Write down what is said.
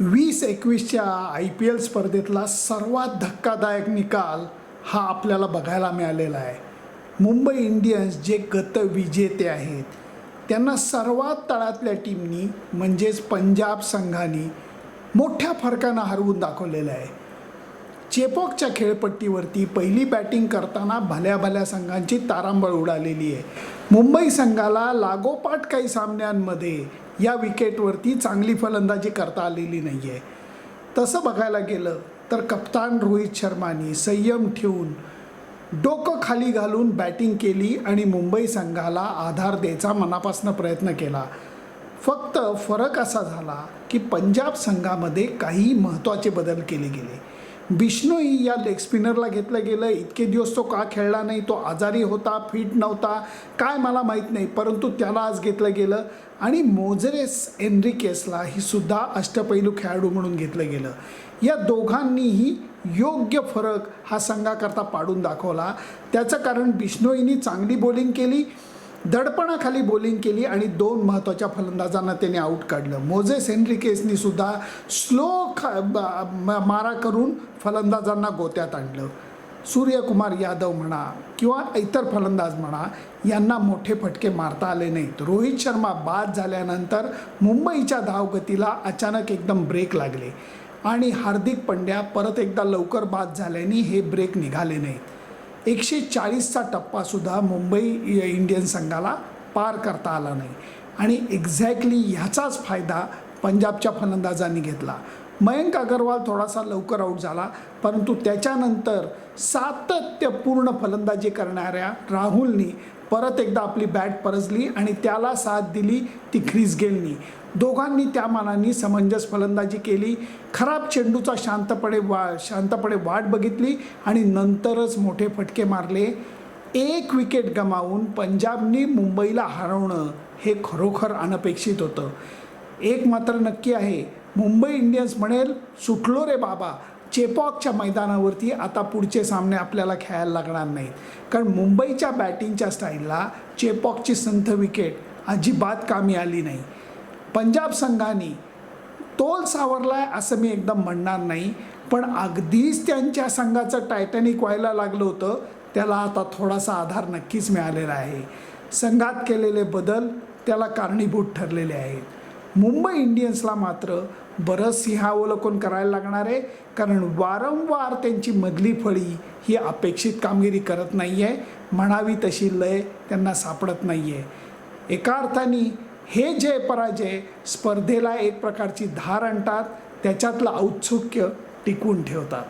वीस एकवीसच्या I P L स्पर्धेतला सर्वात धक्कादायक निकाल हा आपल्याला बघायला मिळालेला आहे. मुंबई इंडियन्स जे गत विजेते आहेत त्यांना सर्वात तळातल्या टीमनी म्हणजेच पंजाब संघाने मोठ्या फरकानं हरवून दाखवलेलं आहे. चेपॉकच्या खेळपट्टीवरती पहिली बॅटिंग करताना भल्या भल्या संघांची तारांबळ उडालेली आहे. मुंबई संघाला लागोपाठ काही सामन्यांमध्ये या विकेटवरती चांगली फलंदाजी करता आलेली नाही आहे तसं बघायला गेलं तर कप्तान रोहित शर्मानी संयम ठेवून डोकं खाली घालून बॅटिंग केली आणि मुंबई संघाला आधार द्यायचा मनापासून प्रयत्न केला. फक्त फरक असा झाला की पंजाब संघामध्ये काही महत्त्वाचे बदल केले गेले. बिश्नोई या लेग स्पिनरला घेतलं गेलं. इतके दिवस तो का खेळला नाही? तो आजारी होता फिट नव्हता? काय मला माहीत नाही परंतु त्याला आज घेतलं गेलं. आणि मोझरेस एनरिकेसला ही सुद्धा अष्टपैलू खेळाडू म्हणून घेतलं गेलं. या दोघांनीही योग्य फरक हा संघाकरता पाडून दाखवला. त्याचं कारण बिष्णोईनी चांगली बॉलिंग केली. दडपणाखाली बॉलिंग केली आणि दोन महत्त्वाच्या फलंदाजांना त्याने आऊट काढलं. मोझेस हेनरिकेसनी सुद्धा स्लो ख म- मारा करून फलंदाजांना गोत्यात आणलं. सूर्यकुमार यादव म्हणा किंवा इतर फलंदाज म्हणा यांना मोठे फटके मारता आले नाहीत. रोहित शर्मा बाद झाल्यानंतर मुंबईच्या धावगतीला अचानक एकदम ब्रेक लागले. आणि हार्दिक पंड्या परत एकदा लवकर बाद झाल्याने हे ब्रेक निघाले नाहीत. एकशे चाळीसचा टप्पासुद्धा मुंबई इंडियन संघाला पार करता आला नाही. आणि एक्झॅक्टली ह्याचाच फायदा पंजाबच्या फलंदाजांनी घेतला. मयंक अगरवाल थोडासा लवकर आऊट झाला परंतु त्याच्यानंतर सातत्यपूर्ण फलंदाजी करणाऱ्या राहुलनी परत एकदा आपली बॅट परजली आणि त्याला साथ दिली ती ख्रिस गेलनी दोघांनी त्या मानाने समंजस फलंदाजी केली. खराब चेंडूचा शांतपणे वा शांतपणे वाट बघितली आणि नंतरच मोठे फटके मारले. एक विकेट गमावून पंजाबनी मुंबईला हरवणं हे खरोखर अनपेक्षित होतं. एक मात्र नक्की आहे. मुंबई इंडियन्स म्हणेल सुटलो रे बाबा. चेपॉकच्या मैदानावरती आता पुढचे सामने आपल्याला खेळायला लागणार नाहीत. कारण मुंबईच्या बॅटिंगच्या स्टाईलला चेपॉकची संथ विकेट अजिबात कामी आली नाही. पंजाब संघाने तोल सावरला आहे असं मी एकदम म्हणणार नाही. पण अगदीच त्यांच्या संघाचं टायटॅनिक व्हायला लागलं होतं त्याला आता थोडासा आधार नक्कीच मिळालेला आहे. संघात केलेले बदल त्याला कारणीभूत ठरलेले आहेत. मुंबई इंडियन्सला मात्र बरंच सिंहावलोकन करायला लागणार आहे? कारण वारंवार त्यांची मधली फळी ही अपेक्षित कामगिरी करत नाही आहे म्हणावी तशी लय त्यांना सापडत नाही आहे एका अर्थाने हे जय पराजय स्पर्धेला एक प्रकारची धार आणतात त्याच्यातलं औत्सुक्य टिकवून ठेवतात.